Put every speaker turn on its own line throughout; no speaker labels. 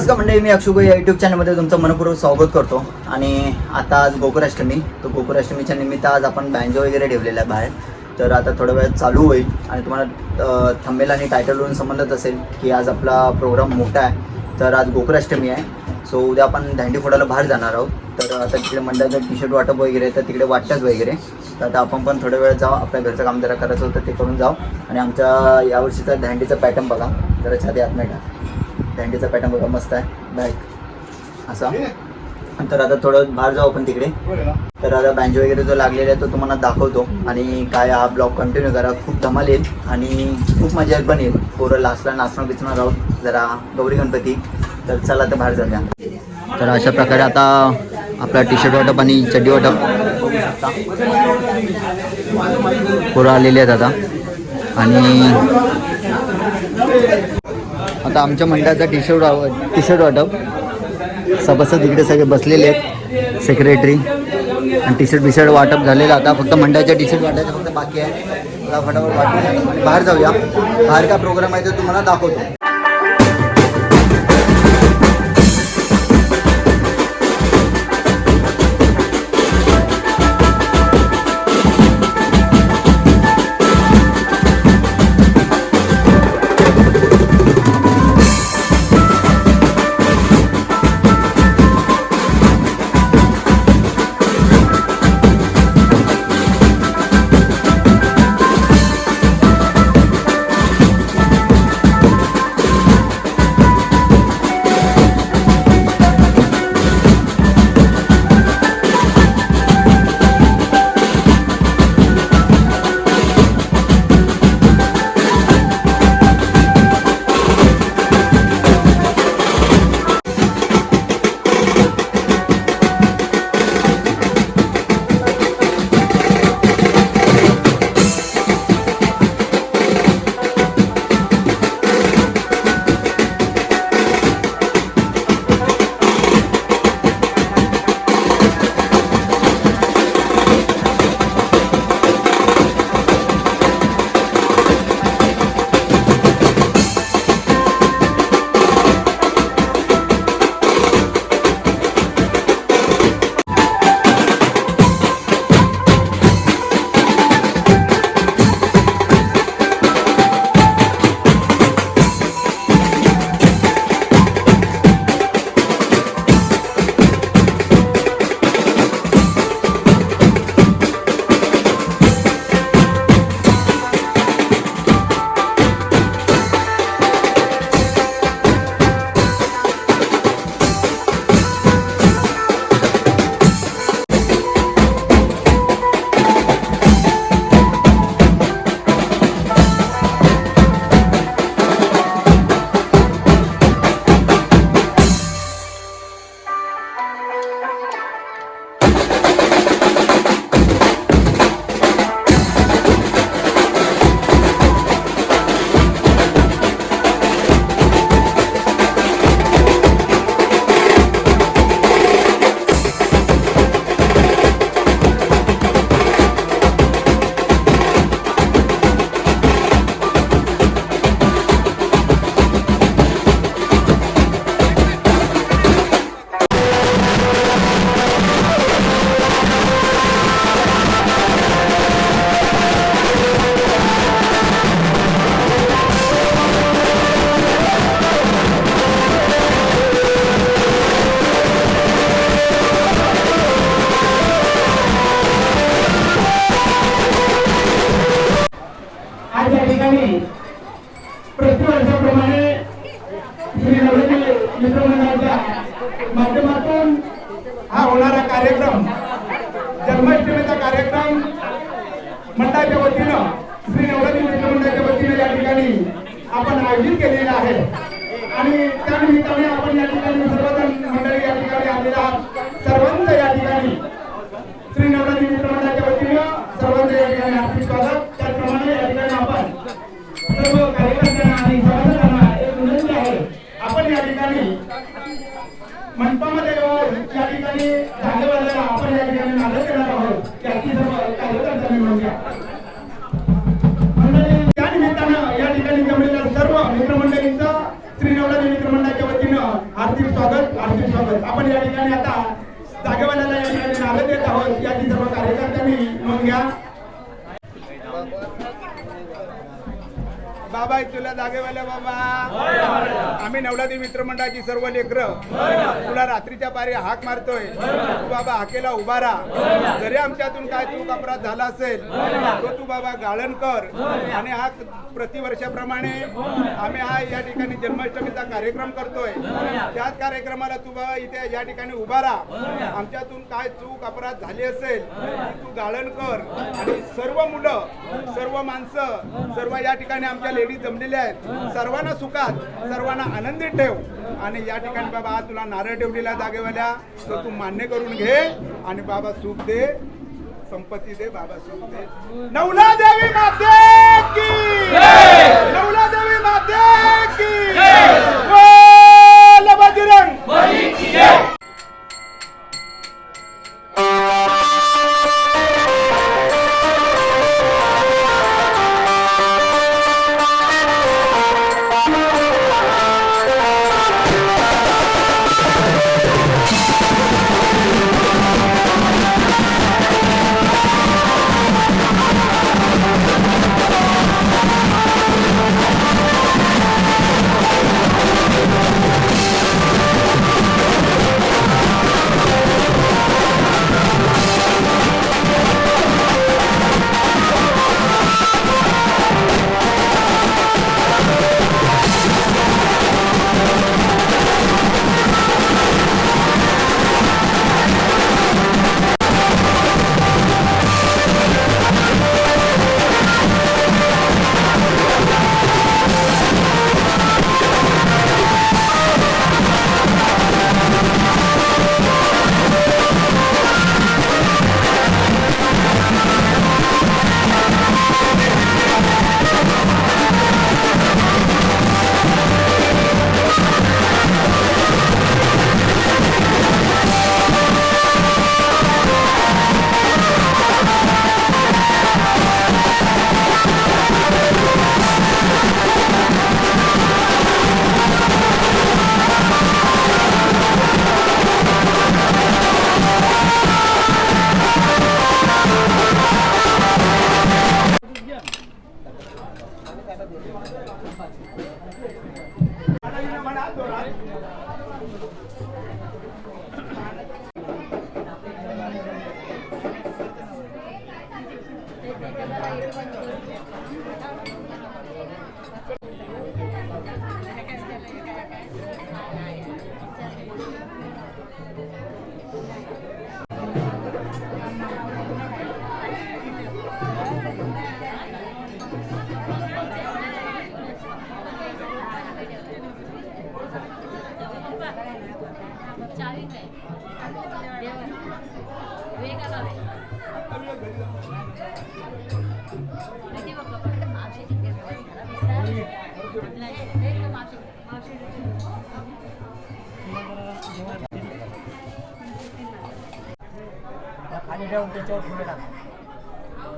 नमस्कार मंडळी मी अक्षुगो या युट्यूब चॅनलमध्ये तुमचं मनपूर्वक स्वागत करतो. आणि आता आज गोकुराष्टमी तर गोकुराष्टमीच्या निमित्त आज आपण बँजो वगैरे ठेवलेला आहे बाहेर. तर आता थोड्या वेळात चालू होईल. आणि तुम्हाला थंबेल आणि टायटलवरून समजत असेल की आज आपला प्रोग्राम मोठा आहे. तर आज गोकुराष्टमी आहे. सो उद्या आपण दांडी फोडायला बाहेर जाणार आहोत. तर आता तिकडे मंडळाचं टी शर्ट वाटप वगैरे तर तिकडे वाटतात वगैरे. तर आता आपण पण थोड्या वेळ जाऊ. आपल्या घरचं काम जरा करायचं होतं ते करून जाऊ. आणि आमच्या यावर्षीचा दांडीचा पॅटर्न बघा. जरा छाती आत दांडीचा पॅटर्न बघा मस्त आहे. बॅक असा. तर आता थोडं बाहेर जाऊ आपण तिकडे. तर आता बँजो वगैरे जो लागलेला आहे तो तुम्हाला दाखवतो. आणि काय हा ब्लॉग कंटिन्यू करा. खूप धमाल येईल. आणि खूप मजा पण येईल. पोरं लास्टला नाचणं बिचणं राहू जरा गौरी गणपती. तर चला तर बाहेर जाऊया. तर अशा प्रकारे आता आपला टी शर्ट वाटप आणि चड्डी वाटप. पोरं आलेली आहेत आता. आणि आता आमच्या मंडळाचा टी शर्ट टी शर्ट वाटप. सभासद इकडे सगळे बसलेले आहेत. सेक्रेटरी आणि टी शर्ट बी शर्ट वाटप झालेलं आता फक्त मंडळाच्या टी शर्ट वाटायचं फक्त बाकी आहे. फटाफट वाटून बाहेर जाऊया. बाहेर काय प्रोग्राम आहे तो तुम्हाला दाखवतो.
सर्वांचं या स्वागत. त्याचप्रमाणे या ठिकाणी आपण सर्व कार्यकर्त्यांना आणि नवलादी मित्रमंडळाची सर्व लेकरं तुला रात्रीच्या पारी हाक मारतोय. तू बाबा हाकेला उभा राहा. जरी आमच्यातून काय चूक अपराध झाला असेल तो तू बाबा गाळण कर. आणि हा प्रतिवर्षाप्रमाणे आम्ही हा या ठिकाणी जन्माष्टमीचा कार्यक्रम करतोय. त्याच कार्यक्रमाला तू बाबा इथे या ठिकाणी उभा राहा. आमच्यातून काय चूक अपराध झाले असेल ती गाळण कर. आणि सर्व मुलं सर्व माणसं सर्व या ठिकाणी आमच्या लेडीज जमलेल्या आहेत. सर्वांना सुखात सर्वांना आनंदित ठेव. आणि या ठिकाणी बाबा आज तुला नारळ ठेवलेला जागेवाल्या तो तू मान्य करून घे. आणि बाबा सुख दे. संपत्ती दे बाबा सुख दे. नवला देवी माते की! नवला देवी माते की! adorar. पातळ नको. जास्त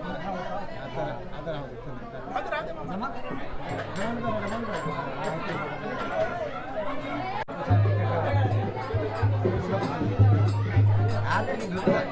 पातळ होईल. पातळ होईल पण.
पूजा करा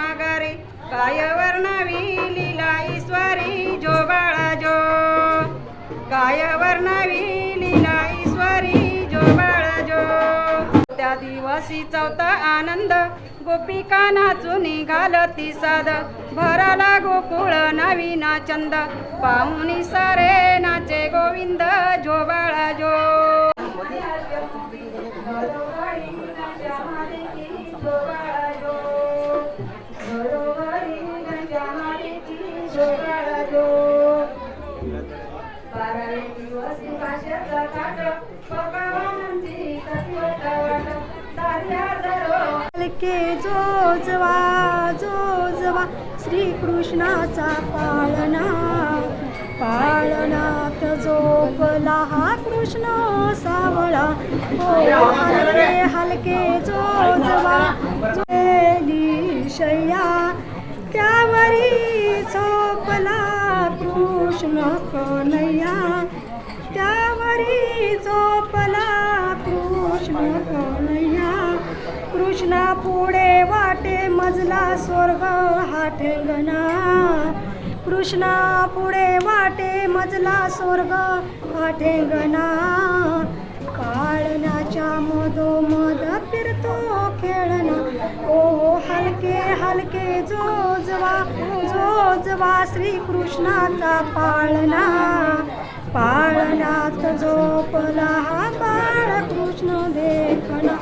मागारे काय वर्णावी
लीला ईश्वरी
जो बाळा जो. काय वर्णावी लीला ईश्वरी जो बाळा जो.
त्या दिवशी चौथा आनंद गोपिका नाचून घालती साद. भराला गोकुळ नवीना चंद पाहुणी सारे नाचे गोविंद जो बाळा जो.
के जोजवा जोजवा श्रीकृष्णाचा पाळणा. पाळणात झोपला हा कृष्ण सावळा. हलके हलके जोजवा जोली शय्या त्यावरी झोपला कृष्ण कनैया हरी झोपला कृष्ण कन्हैया. कृष्णा पुढे वाटे मजला स्वर्ग हा ठेंगणा कृष्णा पुढे वाटे मजला स्वर्ग हा ठेंगणा काळण्याच्या मधोमध फिरतो खेळणा. ओ हलके हलके जोजवा जोजवा श्रीकृष्णाचा पाळणा. पाळण्यात झोपला हा बाळ कृष्ण देखणा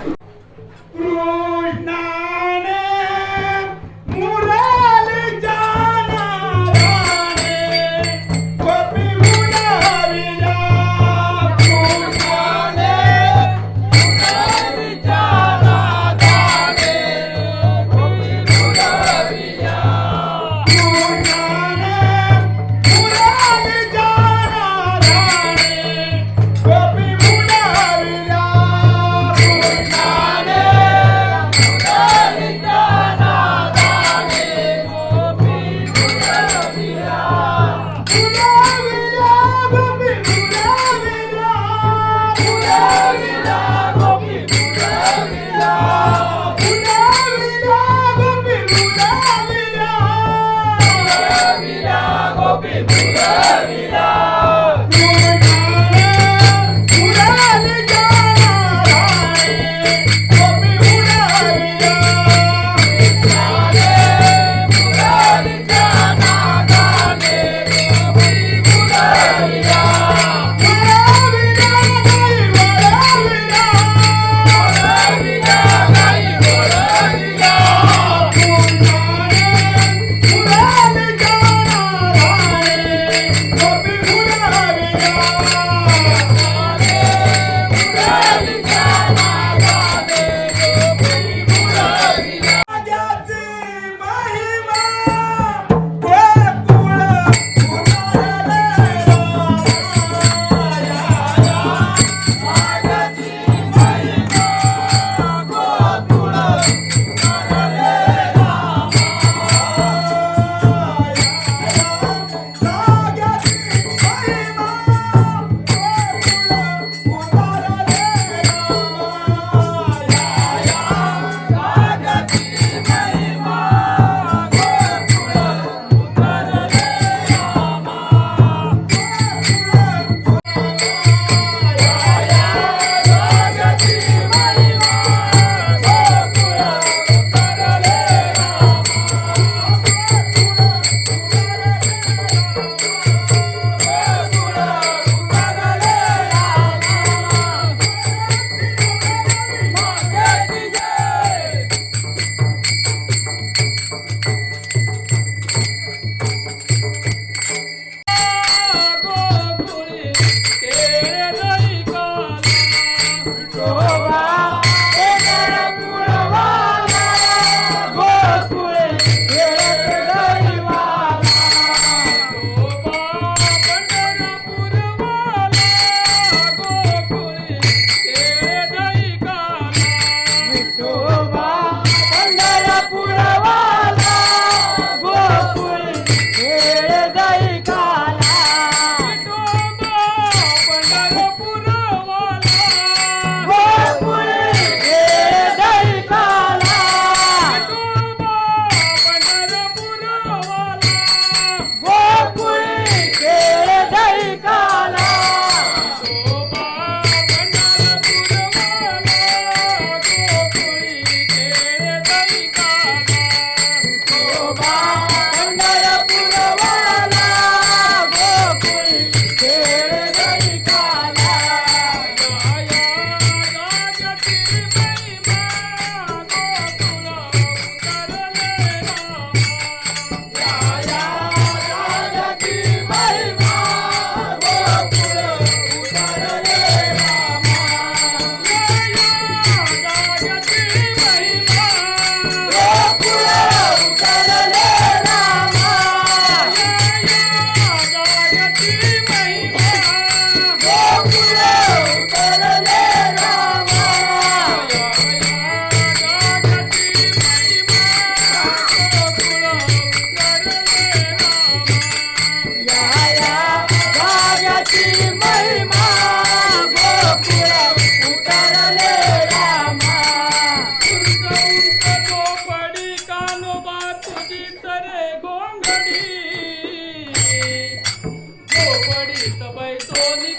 Sonic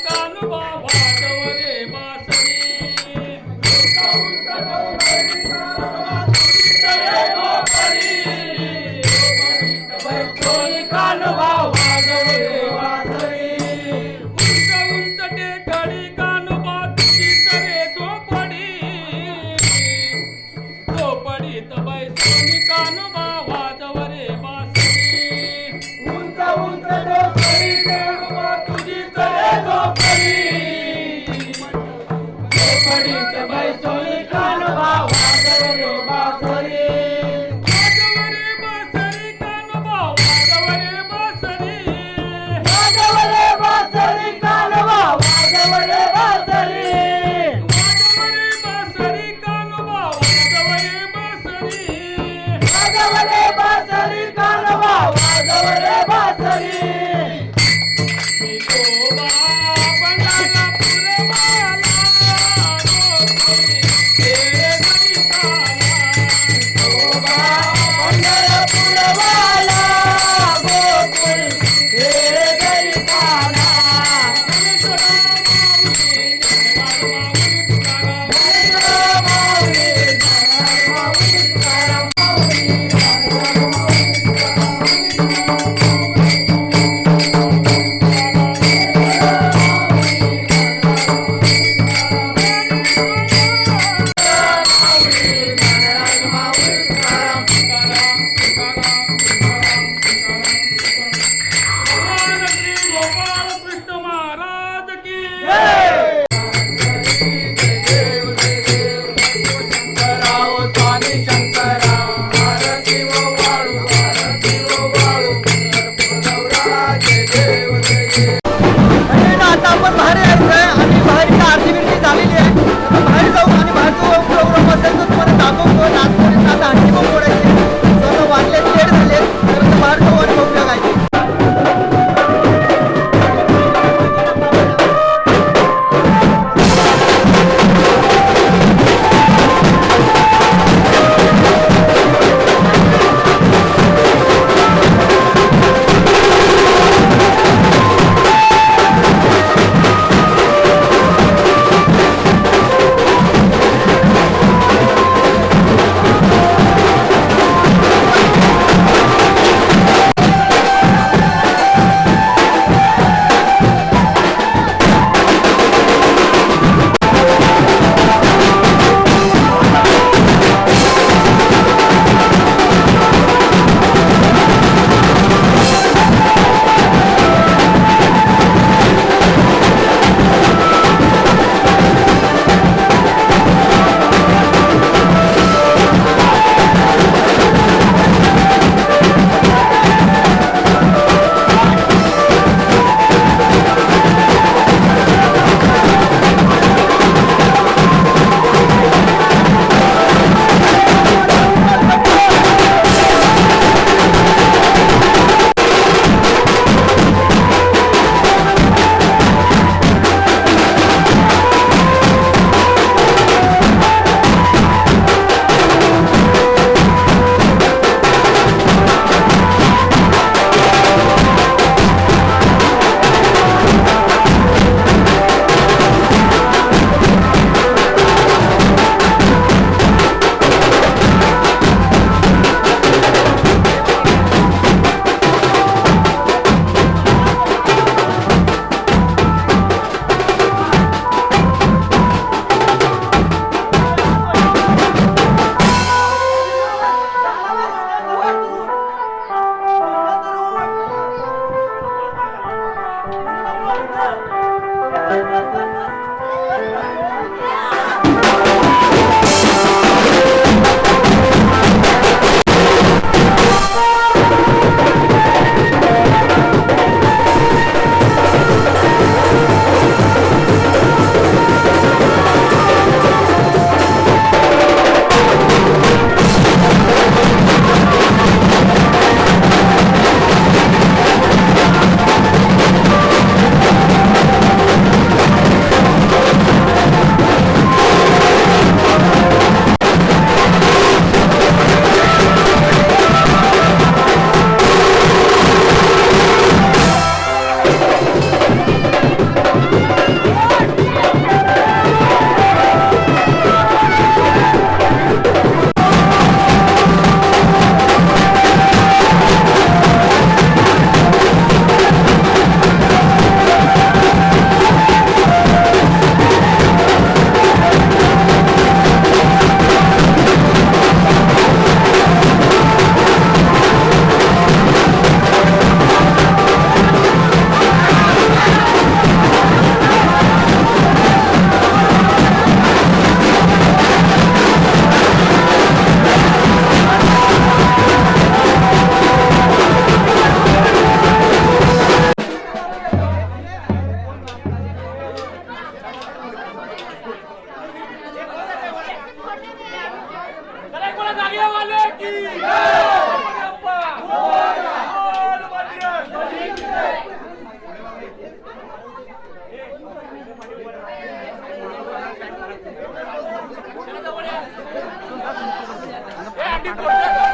Gracias.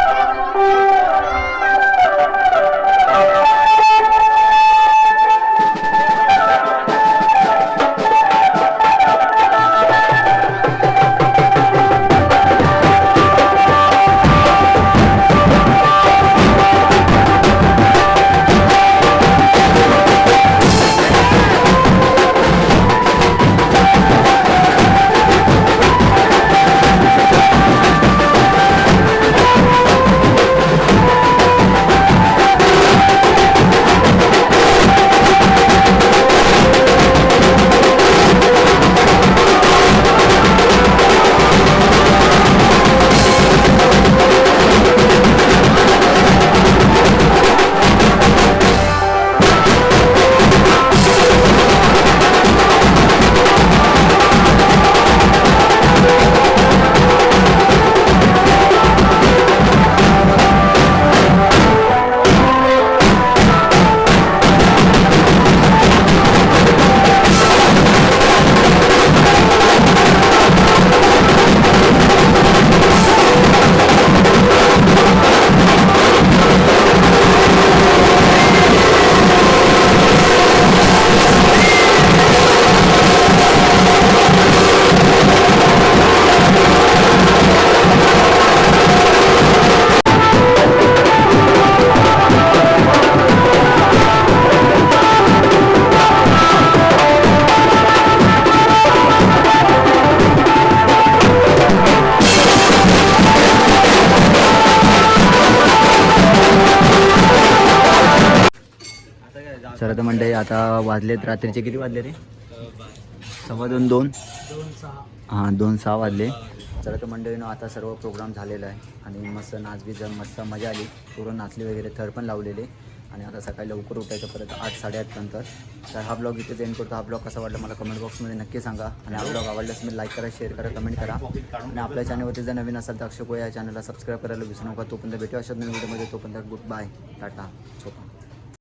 मंडळी आता वाजलेत रात्रीचे. किती वाजले रे? सव्वा दोन दोन? हां दोन सहा वाजले. चला तर मंडळीनं आता सर्व प्रोग्राम झालेला आहे. आणि मस्त नाचबीज मस्त मजा आली. पूर्ण नाचली वगैरे थर पण लावलेले. आणि आता सकाळी लवकर उठायचं परत आठ साडेआठ नंतर. तर हा ब्लॉग इथेच एंड करतो. हा ब्लॉग कसा वाटला मला कमेंट बॉक्समध्ये नक्की सांगा. आणि हा ब्लॉग आवडल्यास मी लाईक करा शेअर करा कमेंट करा. आणि आपल्या चॅनलवरती जर नवीन असाल तर अक्षय या चॅनलला सबस्क्राईब करायला विसरू नका. तोपर्यंत भेटू अशा नवीन व्हिडिओमध्ये तोपर्यंत गुड बाय टाटा. छोटा